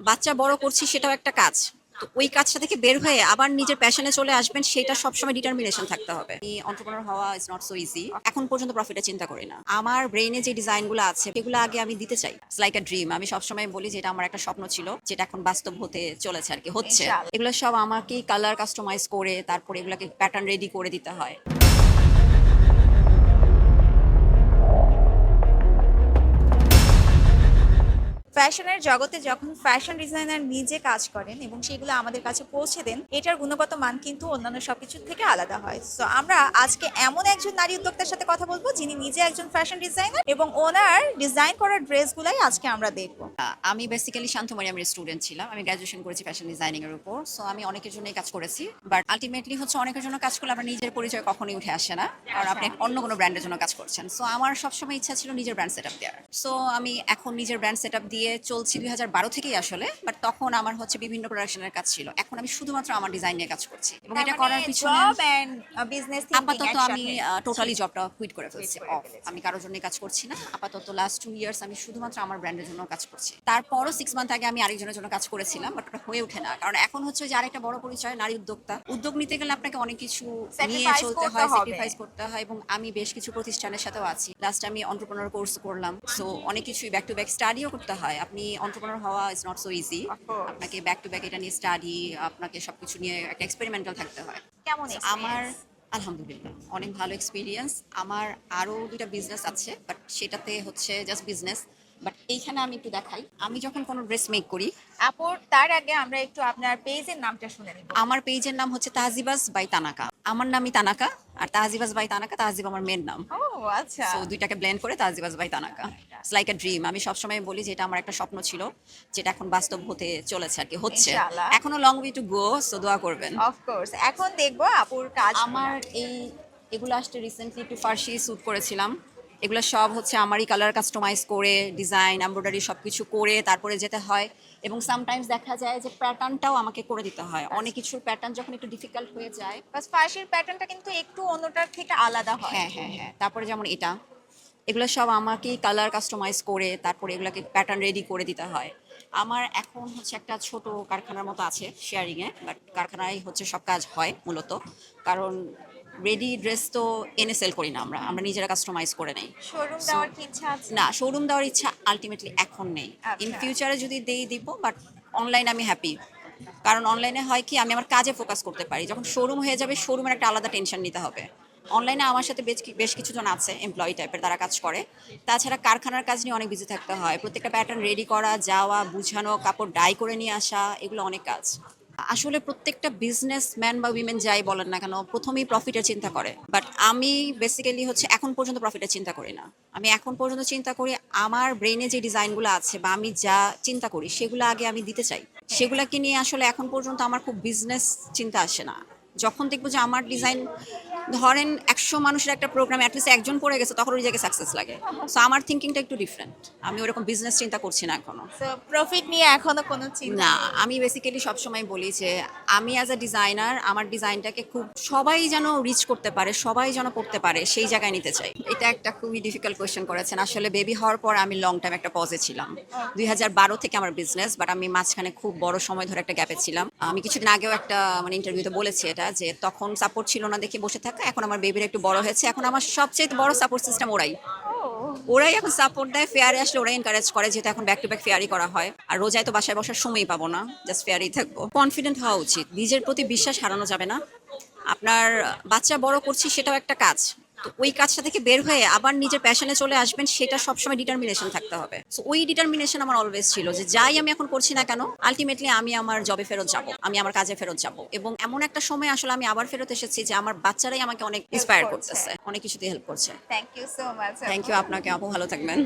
বাচ্চা বড় করছি সেটাও একটা কাজ। তো ওই কাজটা থেকে বের হয়ে আবার নিজের প্যাশনে চলে আসবেন সেটা সবসময় ডিটারমিনেশন থাকতে হবে। অন্টারপ্রেনার হওয়া ইজ নট সো ইজি এখন পর্যন্ত প্রফিটের চিন্তা করি না। আমার ব্রেইনে যে ডিজাইনগুলো আছে সেগুলো আগে আমি দিতে চাই। ইটস লাইক আ ড্রিম আমি সবসময় বলি যে এটা আমার একটা স্বপ্ন ছিল যেটা এখন বাস্তব হতে চলেছে আর কি হচ্ছে। এগুলো সব আমাকেই কালার কাস্টমাইজ করে তারপরে এগুলোকে প্যাটার্ন রেডি করে দিতে হয়। ফ্যাশনের জগতে যখন ফ্যাশন ডিজাইনার নিজে কাজ করেন এবং সেগুলো আমাদের কাছে পৌঁছে দেন এটার গুণগত মান কিন্তু অন্যান্য সবকিছুর থেকে আলাদা হয়। সো আমরা আজকে এমন একজন নারী উদ্যোক্তার সাথে কথা বলব যিনি নিজে একজন ফ্যাশন ডিজাইনার এবং ওনার ডিজাইন করা ড্রেসগুলাই আজকে আমরা দেখব। আমি বেসিক্যালি শান্তমারি আমি স্টুডেন্ট ছিলাম। আমি গ্র্যাজুয়েশন করেছি ফ্যাশন ডিজাইনিং এর উপর। সো আমি অনেকের জন্যই কাজ করেছি। বাট আলটিমেটলি হচ্ছে অনেকের জন্য কাজ করলে আপনার নিজের পরিচয় কখনোই উঠে আসে না। কারণ আপনি অন্য কোনো ব্র্যান্ডের জন্য কাজ করছেন। সো আমার সবসময় ইচ্ছা ছিল নিজের ব্র্যান্ড সেট আপ দেওয়ার। সো আমি এখন নিজের ব্র্যান্ড সেট আপ দিয়ে চলছি দুই হাজার বারো থেকেই আসলে বাট তখন আমার হচ্ছে বিভিন্ন প্রোডাকশনের কাজ ছিল। এখন আমি শুধুমাত্র আমার ডিজাইন নিয়ে কাজ করছি। এবং এটা করার পিছনে বিজনেস আপাতত আমি টোটালি জবটা কুইট করে ফেলছি অফ আমি কারোর জন্য কাজ করছি না। আপাতত লাস্ট টু ইয়ার্স আমি শুধুমাত্র আমার ব্র্যান্ডের জন্য কাজ করছি। তারপরও সিক্স মান্থ আগে আমি আরেকজনের জন্য কাজ করেছিলাম বাট ওটা হয়ে ওঠে না। কারণ এখন হচ্ছে যে আরেকটা বড় পরিচয় নারী উদ্যোক্তা। উদ্যোগ নিতে গেলে আপনাকে অনেক কিছু নিয়ে চলতে হয়। স্যাক্রিফাইস করতে হয় এবং আমি বেশ কিছু প্রতিষ্ঠানের সাথেও আছি। লাস্ট আমি অন্টারপ্রেনার কোর্স করলাম। সো অনেক কিছুই ব্যাক টু ব্যাক স্টাডিও করতে হয়। আপনি অন্টারপ্রেনার হওয়া ইজ নট সো ইজি আপনাকে ব্যাক টু ব্যাক এটা নিয়ে স্টাডি আপনাকে সবকিছু নিয়ে একটা এক্সপেরিমেন্টাল থাকতে হয়। কেমন আমার আলহামদুলিল্লাহ অনেক ভালো এক্সপিরিয়েন্স আমার আরও দুটা বিজনেস আছে বাট সেটাতে হচ্ছে জাস্ট বিজনেস বাট এইখানে আমি একটু দেখাই। আমি যখন কোনো ড্রেস মেক করি আপুর তার আগে আমরা একটু আপনার পেজের নামটা শুনে নিব। আমার পেজের নাম হচ্ছে তাহজিবাস বাই তানাকা। আমার নামই তানাকা আর তাহজিবাস বাই তানাকা তাহজিব আমার মেয়ের নাম। ও আচ্ছা। সো দুইটাকে ব্লেন্ড করে Tahzibas by Tanaka. It's like a dream আমি সবসময় বলি যে এটা আমার একটা স্বপ্ন ছিল যেটা এখন বাস্তব হতে চলেছে আর কি হচ্ছে। ইনশাআল্লাহ। এখনও long way to go so দোয়া করবেন। অফ কোর্স এখন দেখব আপুর কাজ আমার এই এগুলো আসতে রিসেন্টলি একটু ফার্সি শ্যুট করেছিলাম এগুলো সব হচ্ছে আমারই কালার কাস্টমাইজ করে ডিজাইন এমব্রয়ডারি সব কিছু করে তারপরে যেতে হয়। এবং সামটাইমস দেখা যায় যে প্যাটার্নটাও আমাকে করে দিতে হয়। অনেক কিছুর প্যাটার্ন যখন একটু ডিফিকাল্ট হয়ে যায় বাস ফার্সির প্যাটার্নটা কিন্তু একটু অন্যটার থেকে আলাদা হয়। হ্যাঁ হ্যাঁ হ্যাঁ। তারপরে যেমন এটা। এগুলো সব আমাকেই কালার কাস্টমাইজ করে তারপরে এগুলোকে প্যাটার্ন রেডি করে দিতে হয়। আমার এখন হচ্ছে একটা ছোট কারখানার মতো আছে শেয়ারিংয়ে বাট কারখানায় হচ্ছে সব কাজ হয় মূলত। কারণ রেডি ড্রেস তো এনে সেল করি না আমরা আমরা নিজেরা কাস্টমাইজ করে নেই। শোরুম দেওয়ার কি ইচ্ছা আছে? না শোরুম দেওয়ার ইচ্ছা আলটিমেটলি এখন নেই। ইন আচ্ছা। ফিউচারে যদি দেই দিব বাট অনলাইন আমি হ্যাপি কারণ অনলাইনে হয় কি আমি আমার কাজে ফোকাস করতে পারি। যখন শোরুম হয়ে যাবে শোরুমের একটা আলাদা টেনশন নিতে হবে। অনলাইনে আমার সাথে বেশ বেশ কিছুজন আছে এমপ্লয়ি টাইপের তারা কাজ করে। তাছাড়া কারখানার কাজ নিয়ে অনেক বিজি থাকতে হয়। প্রত্যেকটা প্যাটার্ন রেডি করা যাওয়া বুঝানো কাপড় ডাই করে নিয়ে আসা এগুলো অনেক কাজ। আসলে প্রত্যেকটা বিজনেস ম্যান বা উইমেন যাই বলেন না কেন, প্রথমেই প্রফিটের চিন্তা করে। বাট আমি বেসিক্যালি হচ্ছে এখন পর্যন্ত প্রফিটের চিন্তা করি না। আমি এখন পর্যন্ত চিন্তা করি আমার ব্রেনে যে ডিজাইনগুলো আছে বা আমি যা চিন্তা করি, সেগুলো আগে আমি দিতে চাই। সেগুলোকে নিয়ে আসলে এখন পর্যন্ত আমার খুব বিজনেস চিন্তা আসে না। যখন দেখব যে আমার ডিজাইন ধরেন একশো মানুষের একটা প্রোগ্রামে অ্যাটলিস্ট একজন পড়ে গেছে তখন ওই জায়গায় সাকসেস লাগে। সো আমার থিঙ্কিংটা একটু ডিফারেন্ট আমি ওরকম বিজনেস চিন্তা করছি না এখনও। প্রফিট নিয়ে এখনও কোনো চিন্তা না আমি বেসিক্যালি সবসময় বলি যে আমি অ্যাজ আ ডিজাইনার আমার ডিজাইনটাকে খুব সবাই যেন রিচ করতে পারে সবাই যেন করতে পারে সেই জায়গায় নিতে চাই। এটা একটা খুবই ডিফিকাল্ট কোয়েশ্চেন করেছেন। আসলে বেবি হওয়ার পর আমি লং টাইম একটা পজে ছিলাম। দুই হাজার বারো থেকে আমার বিজনেস বাট আমি মাঝখানে খুব বড় সময় ধরে একটা গ্যাপে ছিলাম। আমি কিছুদিন আগেও একটা মানে ইন্টারভিউতে বলেছি এটা যে তখন সাপোর্ট ছিল না দেখে বসে থাকা এখন আমার বেবির একটু বড় হয়েছে। এখন আমার সবচেয়ে বড় সাপোর্ট সিস্টেম ওরাই। ওরাই এখন সাপোর্ট দেয় ফেয়ারে আসলে ওরাই এনকারেজ করে যেহেতু এখন ব্যাক টু ব্যাক ফেয়ারি করা হয়। আর রোজায় তো বাসায় বসার সময়ই পাবো না জাস্ট ফেয়ারি থাকব। কনফিডেন্ট হওয়া উচিত। নিজের প্রতি বিশ্বাস হারানো যাবে না। আপনার বাচ্চা বড় করছি সেটাও একটা কাজ। ওই কাজটা থেকে বের হয়ে আবার নিজের প্যাশনে চলে আসবেন সেটা সবসময় ডিটারমিনেশন থাকতে হবে। সো ওই ডিটারমিনেশন আমার অলওয়েজ ছিল যে যাই আমি এখন করছি না কেন আলটিমেটলি আমি আমার জবে ফেরত যাব আমি আমার কাজে ফেরত যাব। এবং এমন একটা সময় আসলে আমি আবার ফেরত এসেছি যে আমার বাচ্চারাই আমাকে অনেক ইন্সপায়ার করতেছে অনেক কিছুতে হেল্প করছে। Thank you so much thank you আপনাকে আপু ভালো থাকবেন।